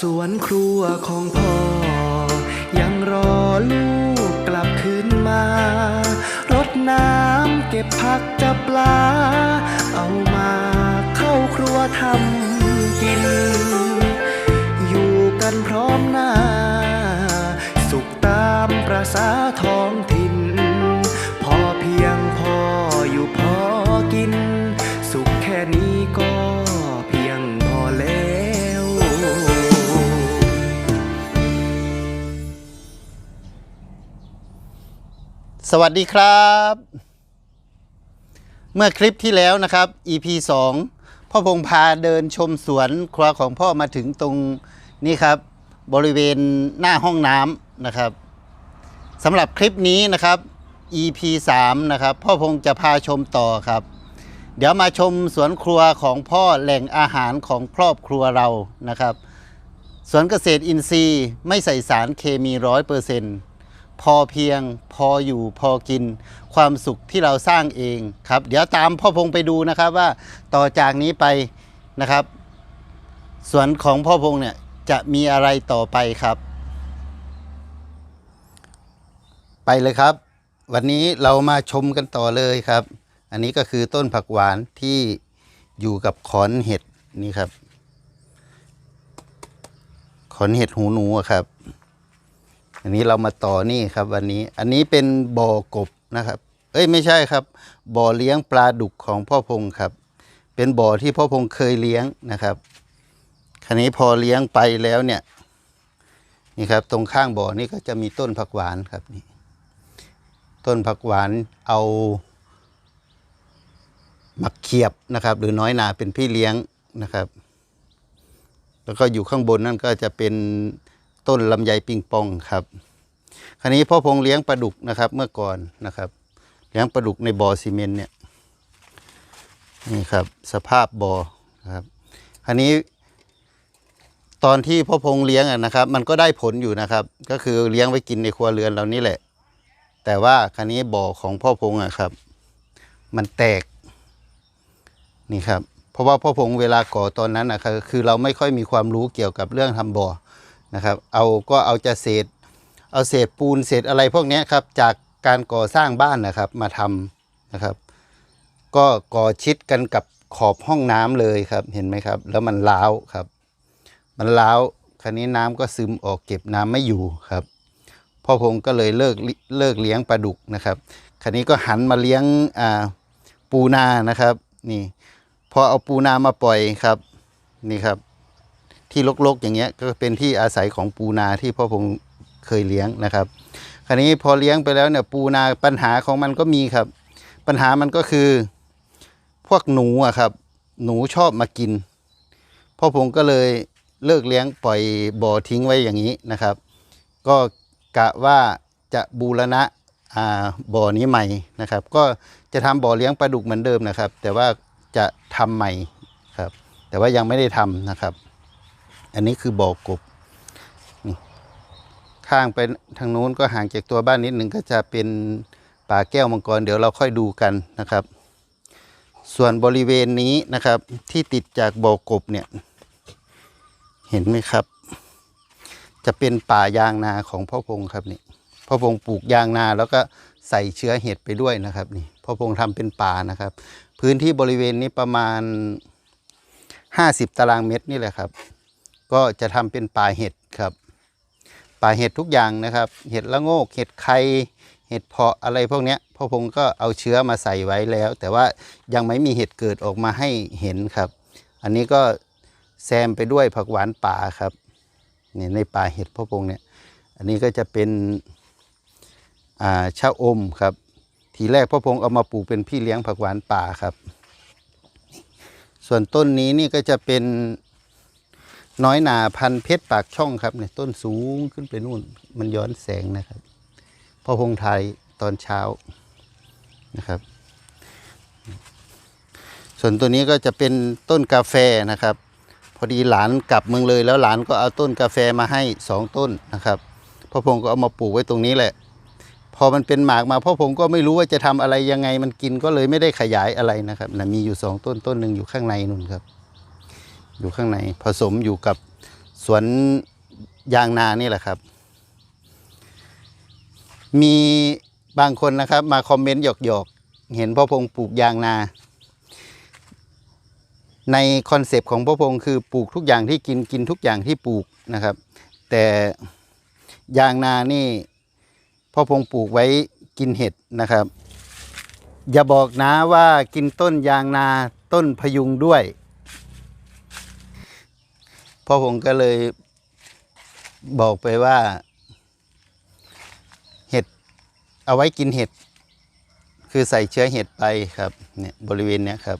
สวนครัวของพ่อ ยังรอลูกกลับคืนมา รดน้ำเก็บผักจับปลา เอามาเข้าครัวทำกิน อยู่กันพร้อมหน้า สุขตามประสา วัสดีครับ เมื่อคลิปที่แล้วนะครับ EP 2 พ่อพงพาเดินชมสวนครัวของพ่อมาถึงตรงนี้ครับ บริเวณหน้าห้องน้ำนะครับสำหรับคลิปนี้นะครับ EP 3 นะครับ พ่อพงจะพาชมต่อครับ เดี๋ยวมาชมสวนครัวของพ่อแหล่งอาหารของครอบครัวเรานะครับสวนเกษตรอินทรีย์ไม่ใส่สารเคมีร้อยเปอร์เซ็นต์ พอเพียง พออยู่พอกิน ความสุขที่เราสร้างเองครับ เดี๋ยวตามพ่อพงไปดูนะครับว่าต่อจากนี้ไปนะครับ สวนของพ่อพงเนี่ยจะมีอะไรต่อไปครับ ไปเลยครับ วันนี้เรามาชมกันต่อเลยครับ อันนี้ก็คือต้นผักหวานที่อยู่กับขอนเห็ดนี่ครับ ขอนเห็ดหูหนูครับ อันนี้เรามาต่อนี่ครับวันนี้อันนี้เป็นบ่อกบนะครับ เอ้ยไม่ใช่ครับ บ่อเลี้ยงปลาดุกของพ่อพงครับ เป็นบ่อที่พ่อพงเคยเลี้ยงนะครับคราวนี้พอเลี้ยงไปแล้วเนี่ยนี่ครับตรงข้างบ่อนี่ก็จะมีต้นผักหวานครับนี่ต้นผักหวานเอาหมักเขียบนะครับ หรือน้อยนาเป็นพี่เลี้ยงนะครับ แล้วก็อยู่ข้างบนนั่นก็จะเป็น ต้นลำไยปิงปองครับ คราวนี้พ่อพงเลี้ยงปลาดุกนะครับ เมื่อก่อนนะครับ เลี้ยงปลาดุกในบ่อซีเมนต์เนี่ยนี่ครับ สภาพบ่อครับคราวนี้ ตอนที่พ่อพงเลี้ยงอะนะครับ มันก็ได้ผลอยู่นะครับ ก็คือเลี้ยงไว้กินในครัวเรือนเรานี่แหละ แต่ว่าคราวนี้บ่อของพ่อพงอะครับ มันแตกนี่ครับ เพราะว่าพ่อพงเวลาก่อตอนนั้นนะครับคือเราไม่ค่อยมีความรู้เกี่ยวกับเรื่องทำบ่อ นะครับ เอาก็เอาจะเศษ เอาเศษปูนเศษอะไรพวกนี้ครับจากการก่อสร้างบ้านนะครับมาทำนะครับ ก็ก่อชิดกันกับขอบห้องน้ำเลยครับเห็นไหมครับ แล้วมันล้าวครับ มันล้าวคราวนี้น้ำก็ซึมออกเก็บน้ำไม่อยู่ครับพ่อพงก็เลยเลิกเลิกเลี้ยงปลาดุกนะครับคราวนี้ก็หันมาเลี้ยงอ่าปูนานะครับ นี่ พอเอาปูนามาปล่อยครับ นี่ครับ ที่รกๆอย่างเงี้ยก็เป็นที่อาศัยของปูนาที่พ่อพงเคยเลี้ยงนะครับ คราวนี้พอเลี้ยงไปแล้วเนี่ยปูนาปัญหาของมันก็มีครับ ปัญหามันก็คือพวกหนูอะครับ หนูชอบมากิน พ่อพงก็เลยเลิกเลี้ยงปล่อยบ่อทิ้งไว้อย่างนี้นะครับ ก็กะว่าจะบูรณะอ่าบ่อนี้ใหม่นะครับ ก็จะทำบ่อเลี้ยงปลาดุกเหมือนเดิมนะครับ แต่ว่าจะทำใหม่ครับ แต่ว่ายังไม่ได้ทำนะครับ อันนี้คือบ่อกบข้างไปทางนู้นก็ห่างจากตัวบ้านนิดหนึ่งก็จะเป็นป่าแก้วมังกร เดี๋ยวเราค่อยดูกันนะครับ ส่วนบริเวณนี้นะครับที่ติดจากบ่อกบเนี่ย เห็นไหมครับ จะเป็นป่ายางนาของพ่อพงครับนี่พ่อพงปลูกยางนาแล้วก็ใส่เชื้อเห็ดไปด้วยนะครับนี่พ่อพงทำเป็นป่านะครับ พื้นที่บริเวณนี้ประมาณ 50 ตารางเมตรนี่แหละครับ ก็จะทำเป็นป่าเห็ดครับ ป่าเห็ดทุกอย่างนะครับ เห็ดละโงก เห็ดไข่เห็ดเพาะอะไรพวกนี้พ่อพงก็เอาเชื้อมาใส่ไว้แล้ว แต่ว่ายังไม่มีเห็ดเกิดออกมาให้เห็นครับ อันนี้ก็แซมไปด้วยผักหวานป่าครับนี่ในป่าเห็ดพ่อพงเนี่ย อันนี้ก็จะเป็นอ่าชะอมครับ ทีแรกพ่อพงเอามาปลูกเป็นพี่เลี้ยงผักหวานป่าครับ ส่วนต้นนี้นี่ก็จะเป็น น้อยหนาพันเพชรปากช่องครับเนี่ยต้นสูงขึ้นไปนู่น มันย้อนแสงนะครับพ่อพงไทยตอนเช้านะครับ ส่วนตัวนี้ก็จะเป็นต้นกาแฟนะครับ พอดีหลานกลับเมืองเลย แล้วหลานก็เอาต้นกาแฟมาให้สองต้นนะครับพ่อพงก็เอามาปลูกไว้ตรงนี้แหละ พอมันเป็นหมากมาพ่อผมก็ไม่รู้ว่าจะทำอะไรยังไงมันกินก็เลยไม่ได้ขยายอะไรนะครับนะมีอยู่สองต้นต้นหนึ่งอยู่ข้างในนู่นครับ อยู่ข้างในผสมอยู่กับสวนยางนานี่แหละครับ มีบางคนนะครับ มาคอมเมนต์หยอกๆเห็นพ่อพงปลูกยางนา ในคอนเซปต์ของพ่อพงคือปลูกทุกอย่างที่กินกินทุกอย่างที่ปลูกนะครับ แต่ยางนานี่พ่อพงปลูกไว้กินเห็ดนะครับ อย่าบอกนะว่ากินต้นยางนาต้นพยุงด้วย พ่อผมก็เลยบอกไปว่า เห็ดเอาไว้กินเห็ด คือใส่เชื้อเห็ดไปครับเนี่ยบริเวณเนี้ยครับ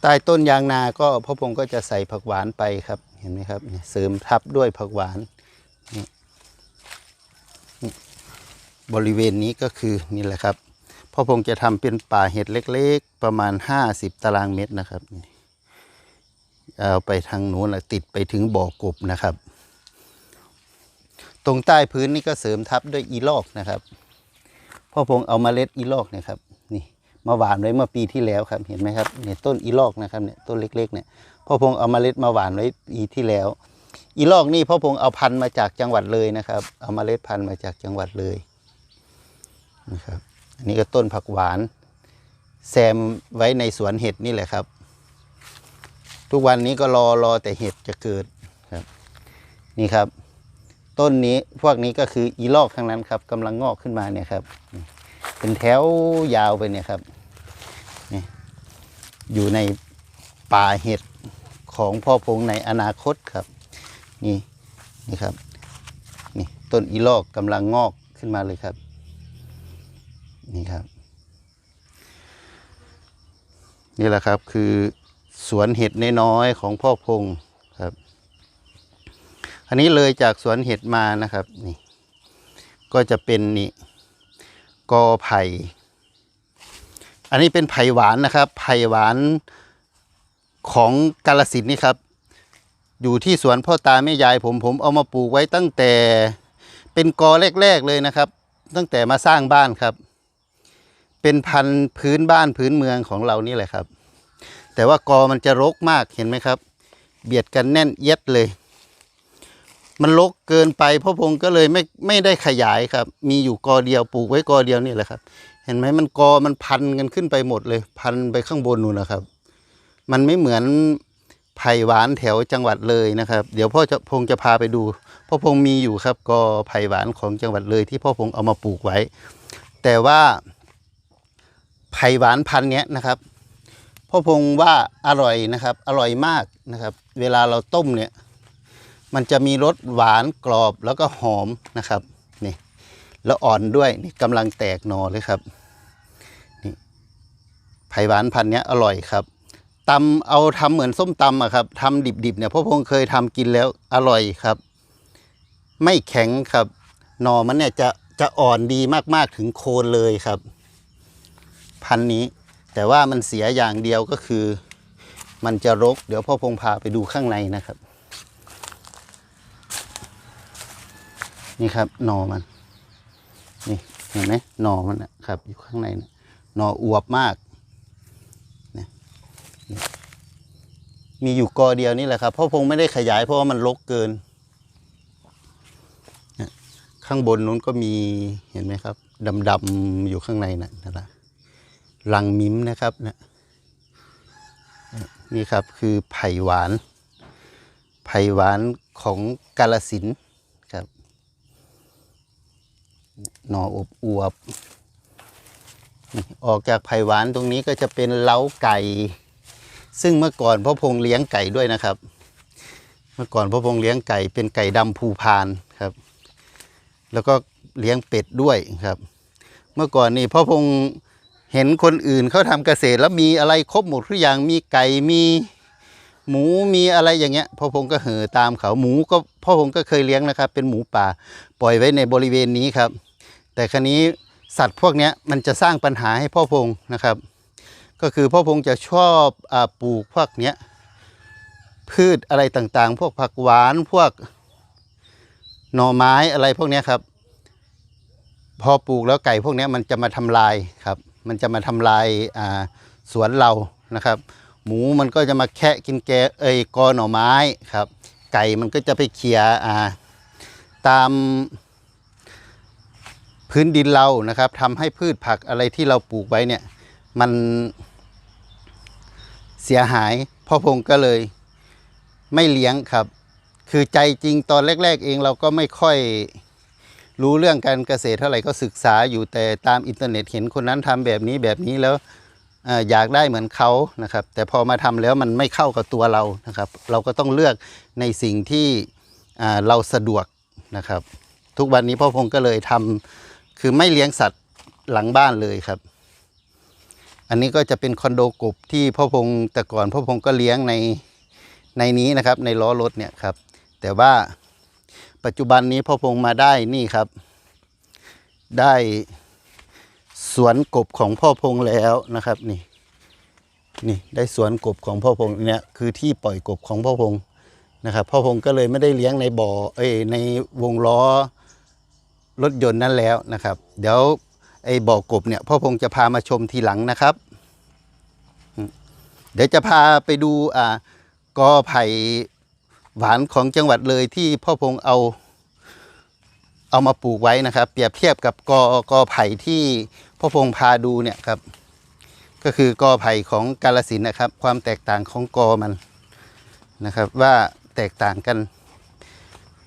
ใต้ต้นยางนาก็พ่อพงก็จะใส่ผักหวานไปครับเห็นไหมครับเสริมทับด้วยผักหวานนี่นี่บริเวณนี้ก็คือนี่แหละครับ พ่อพงจะทำเป็นป่าเห็ดเล็ก ๆ ประมาณ 50 ตารางเมตรนะครับ เอาไปทางนู้นแล้วติดไปถึงบ่อกบนะครับ ตรงใต้พื้นนี่ก็เสริมทับด้วยอีลอกนะครับ พ่อพงเอามาเล็ดอีลอกนะครับ นี่มาหวานไว้เมื่อปีที่แล้วครับ เห็นไหมครับเนี่ยต้นอีลอกนะครับเนี่ยต้นเล็ก ๆ เนี่ยพ่อพงเอามาเล็ดมาหวานไว้ปีที่แล้ว อีลอกนี่พ่อพงเอาพันธุ์มาจากจังหวัดเลยนะครับ เอามาเล็ดพันธุ์มาจากจังหวัดเลยนะครับ อันนี้ก็ต้นผักหวาน แซมไว้ในสวนเห็ดนี่แหละครับ ทุกวันนี้ก็รอรอแต่เห็ดจะเกิดครับ นี่ครับ ต้นนี้พวกนี้ก็คืออีลอกทั้งนั้นครับกำลังงอกขึ้นมาเนี่ยครับ เป็นแถวยาวไปเนี่ยครับนี่อยู่ในป่าเห็ดของพ่อพงในอนาคตครับ นี่นี่ครับ นี่ต้นอีลอกกำลังงอกขึ้นมาเลยครับ นี่ครับ นี่แหละครับคือสวนเห็ดน้อยๆของพ่อพงครับ อันนี้เลยจากสวนเห็ดมานะครับนี่ ก็จะเป็นนี่กอไผ่ อันนี้เป็นไผ่หวานนะครับ ไผ่หวานของกาลสินนี่ครับ อยู่ที่สวนพ่อตาแม่ยายผมผมเอามาปลูกไว้ตั้งแต่เป็นกอแรก ๆเลยนะครับ ตั้งแต่มาสร้างบ้านครับ เป็นพันธุ์พื้นบ้านพื้นเมืองของเรานี่แหละครับ แต่ว่ากอมันจะรกมากเห็นไหมครับ เบียดกันแน่นเอียดเลย มันรกเกินไปพ่อพงก็เลยไม่ไม่ได้ขยายครับ มีอยู่กอเดียวปลูกไว้กอเดียวนี่แหละครับ เห็นไหมมันกอมันพันกันขึ้นไปหมดเลย พันไปข้างบนนู่นนะครับ มันไม่เหมือนไผ่หวานแถวจังหวัดเลยนะครับ เดี๋ยวพ่อจะพงจะพาไปดู พ่อพงมีอยู่ครับ กอไผ่หวานของจังหวัดเลยที่พ่อพงเอามาปลูกไว้ แต่ว่า ไผ่หวานพันเนี้ยนะครับพ่อพงว่าอร่อยนะครับ อร่อยมากนะครับ เวลาเราต้มเนี่ย มันจะมีรสหวานกรอบแล้วก็หอมนะครับนี่แล้วอ่อนด้วยนี่กำลังแตกหนอเลยครับนี่ไผ่หวานพันเนี้ยอร่อยครับตำเอาทำเหมือนส้มตำอะครับทำดิบๆเนี่ยพ่อพงเคยทำกินแล้วอร่อยครับ ไม่แข็งครับหนอมันเนี่ยจะจะอ่อนดีมากๆถึงโคนเลยครับ พันธุ์นี้ แต่ว่ามันเสียอย่างเดียวก็คือ มันจะรก เดี๋ยวพ่อพงพาไปดูข้างในนะครับ นี่ครับหนอมัน นี่เห็นไหมหนอมันนะครับอยู่ข้างในนะหนออวบมากนะนี่มีอยู่กอเดียวนี่แหละครับพ่อพงไม่ได้ขยายเพราะว่ามันรกเกินข้างบนนู้นก็มีเห็นไหมครับดำๆอยู่ข้างในนะนั่นแห ละรังมิ้มนะครับนะนี่ครับคือไผ่หวาน ไผ่หวานของกาลสินครับหน่ออบอวบออกจากไผ่หวานตรงนี้ก็จะเป็นเล้าไก่ ซึ่งเมื่อก่อนพ่อพงเลี้ยงไก่ด้วยนะครับ เมื่อก่อนพ่อพงเลี้ยงไก่เป็นไก่ดำภูพานครับ แล้วก็เลี้ยงเป็ดด้วยครับ เมื่อก่อนนี่พ่อพง เห็นคนอื่นเขาทำเกษตรแล้วมีอะไรครบหมดทุกอย่างมีไก่มีหมูมีอะไรอย่างเงี้ยพ่อพงก็เห่อตามเขาหมูก็พ่อพงก็เคยเลี้ยงนะครับ เป็นหมูป่าปล่อยไว้ในบริเวณนี้ครับ แต่ครั้นี้สัตว์พวกเนี้ยมันจะสร้างปัญหาให้พ่อพงนะครับ ก็คือพ่อพงจะชอบอปลูกพวกเนี้ยพืชอะไรต่างๆ พวกผักหวานพวกหน่อไม้อะไรพวกเนี้ยครับ พอปลูกแล้วไก่พวกเนี้ยมันจะมาทำลายครับ มันจะมาทำลายสวนเรานะครับ หมูมันก็จะมาแคะกินแกเอ้ยกอหน่อไม้ครับ ไก่มันก็จะไปเขี่ยาตามพื้นดินเรานะครับทำให้พืชผักอะไรที่เราปลูกไว้เนี่ย มันเสียหายพ่อพงก็เลยไม่เลี้ยงครับ คือใจจริงตอนแรก ๆ เองเราก็ไม่ค่อย รู้เรื่องการเกษตรเท่าไหร่ก็ศึกษาอยู่แต่ตามอินเทอร์เน็ตเห็นคนนั้นทำแบบนี้แบบนี้แล้วอยากได้เหมือนเขานะครับ แต่พอมาทำแล้วมันไม่เข้ากับตัวเรานะครับ เราก็ต้องเลือกในสิ่งที่เราสะดวกนะครับ ทุกวันนี้พ่อพงก็เลยทำคือไม่เลี้ยงสัตว์หลังบ้านเลยครับ อันนี้ก็จะเป็นคอนโดกบที่พ่อพงแต่ก่อนพ่อพงก็เลี้ยงในในนี้นะครับ ในล้อรถเนี่ยครับ แต่ว่า ปัจจุบันนี้พ่อพงมาได้นี่ครับ ได้สวนกบของพ่อพงแล้วนะครับนี่นี่ได้สวนกบของพ่อพงเนี่ยคือที่ปล่อยกบของพ่อพงนะครับพ่อพงก็เลยไม่ได้เลี้ยงในบ่อเอ้ในวงล้อรถยนต์นั่นแล้วนะครับ เดี๋ยวไอ้บ่อกบเนี่ยพ่อพงจะพามาชมทีหลังนะครับ เดี๋ยวจะพาไปดูอ่ากอไผ่ หวานของจังหวัดเลยที่พ่อพงเอาเอามาปลูกไว้นะครับ เปรียบเทียบกับกอกอไผ่ที่พ่อพงพาดูเนี่ยครับ ก็คือกอไผ่ของกาลสินนะครับ ความแตกต่างของกอมันนะครับว่าแตกต่างกัน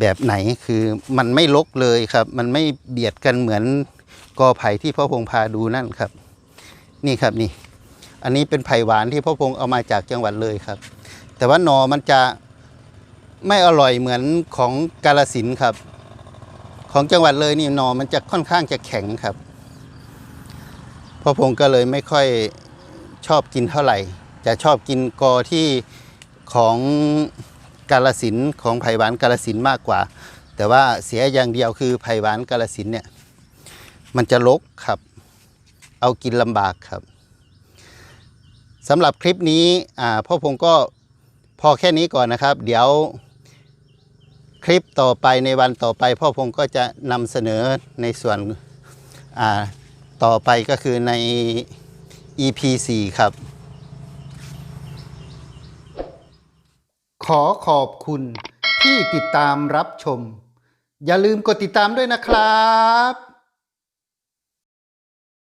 แบบไหนคือมันไม่ลกเลยครับ มันไม่เบียดกันเหมือนกอไผ่ที่พ่อพงพาดูนั่นครับ นี่ครับนี่ อันนี้เป็นไผ่หวานที่พ่อพงเอามาจากจังหวัดเลยครับ แต่ว่าหนอมันจะ ไม่อร่อยเหมือนของกาลสินครับ ของจังหวัดเลยนี่หนอมันจะค่อนข้างจะแข็งครับพ่อพงก็เลยไม่ค่อยชอบกินเท่าไหร่ จะชอบกินกอที่ของกาลสินของไผ่หวานกาลสินมากกว่า แต่ว่าเสียอย่างเดียวคือไผ่หวานกาลสินเนี่ยมันจะลกครับ เอากินลำบากครับสำหรับคลิปนี้พ่อพงก็พอแค่นี้ก่อนนะครับ เดี๋ยว คลิปต่อไปในวันต่อไป พ่อพงก็จะนำเสนอในส่วนอ่าต่อไปก็คือใน EP 4ครับ ขอขอบคุณที่ติดตามรับชม อย่าลืมกดติดตามด้วยนะครับ